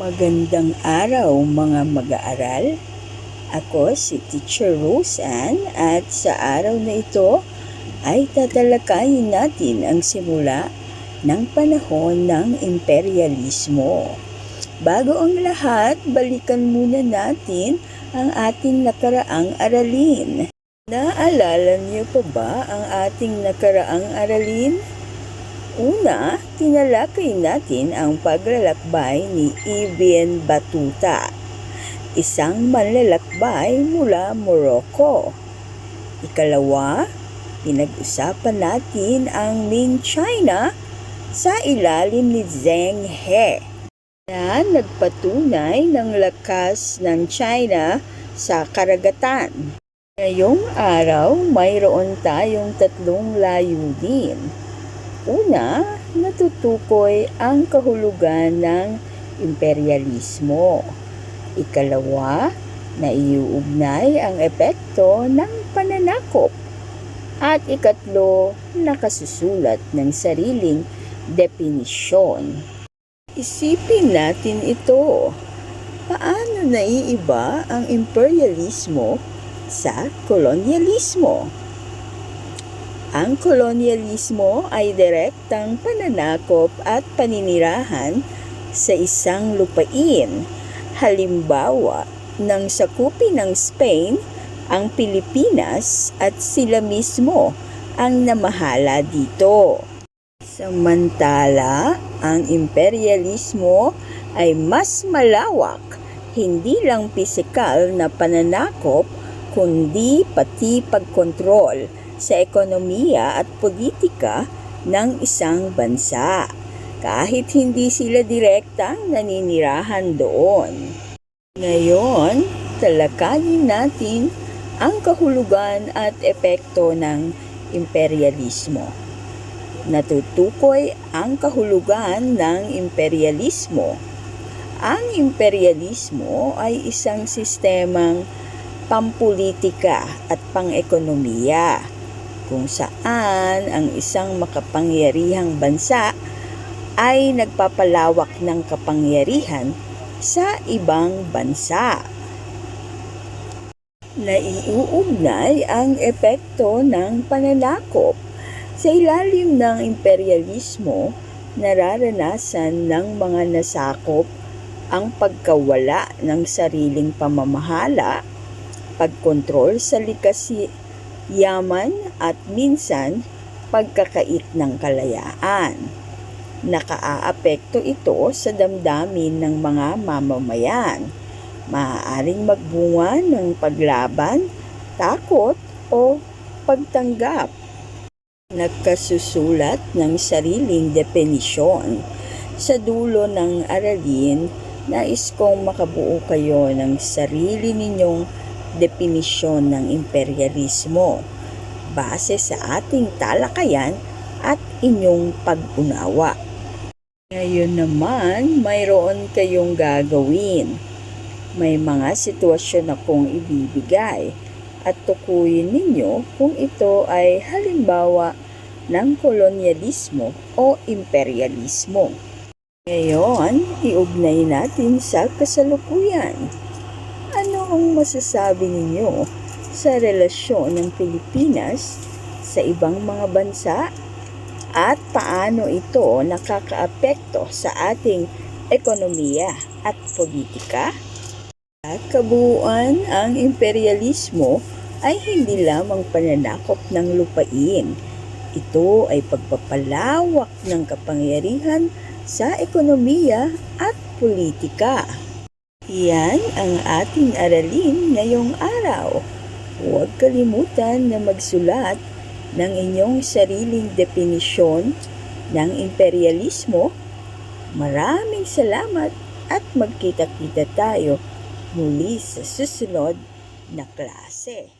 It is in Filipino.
Magandang araw mga mag-aaral. Ako si Teacher Roseanne at sa araw na ito ay tatalakayin natin ang simula ng panahon ng imperialismo. Bago ang lahat, balikan muna natin ang ating nakaraang aralin. Naalala niyo pa ba ang ating nakaraang aralin? Una, tinalakay natin ang paglalakbay ni Ibn Batuta, isang manlalakbay mula Morocco. Ikalawa, pinag-usapan natin ang Ming China sa ilalim ni Zheng He na nagpatunay ng lakas ng China sa karagatan. Ngayong araw, mayroon tayong tatlong layunin. Una, natutukoy ang kahulugan ng imperialismo. Ikalawa, naiuugnay ang epekto ng pananakop. At ikatlo, nakasusulat ng sariling definisyon. Isipin natin ito. Paano naiiba ang imperialismo sa kolonyalismo? Ang kolonyalismo ay direktang pananakop at paninirahan sa isang lupain. Halimbawa, nang sakupin ng Spain ang Pilipinas at sila mismo ang namahala dito. Samantala, ang imperialismo ay mas malawak, hindi lang pisikal na pananakop, kundi pati pagkontrol sa ekonomiya at politika ng isang bansa kahit hindi sila direktang naninirahan doon. Ngayon, talakayin natin ang kahulugan at epekto ng imperialismo. Natutukoy ang kahulugan ng imperialismo. Ang imperialismo ay isang sistemang pampolitika at pang-ekonomiya kung saan ang isang makapangyarihang bansa ay nagpapalawak ng kapangyarihan sa ibang bansa. Naiuugnay ang epekto ng pananakop. Sa ilalim ng imperialismo, nararanasan ng mga nasakop ang pagkawala ng sariling pamamahala, pagkontrol sa likasi yaman at minsan pagkakait ng kalayaan. Nakaaapekto ito sa damdamin ng mga mamamayan. Maaaring magbunga ng paglaban, takot o pagtanggap. Nagkasusulat ng sariling definisyon. Sa dulo ng aralin, nais kong makabuo kayo ng sarili ninyong definisyon ng imperialismo base sa ating talakayan at inyong pag-unawa. Ngayon naman, mayroon kayong gagawin. May mga sitwasyon akong ibibigay at tukuyin ninyo kung ito ay halimbawa ng kolonyalismo o imperialismo. Ngayon, iugnay natin sa kasalukuyan. Ang masasabi ninyo sa relasyon ng Pilipinas sa ibang mga bansa at paano ito nakakaapekto sa ating ekonomiya at politika? Sa kabuuan, ang imperialismo ay hindi lamang pananakop ng lupain. Ito ay pagpapalawak ng kapangyarihan sa ekonomiya at politika. Yan ang ating aralin ngayong araw. Huwag kalimutan na magsulat ng inyong sariling definisyon ng imperialismo. Maraming salamat at magkita-kita tayo muli sa susunod na klase.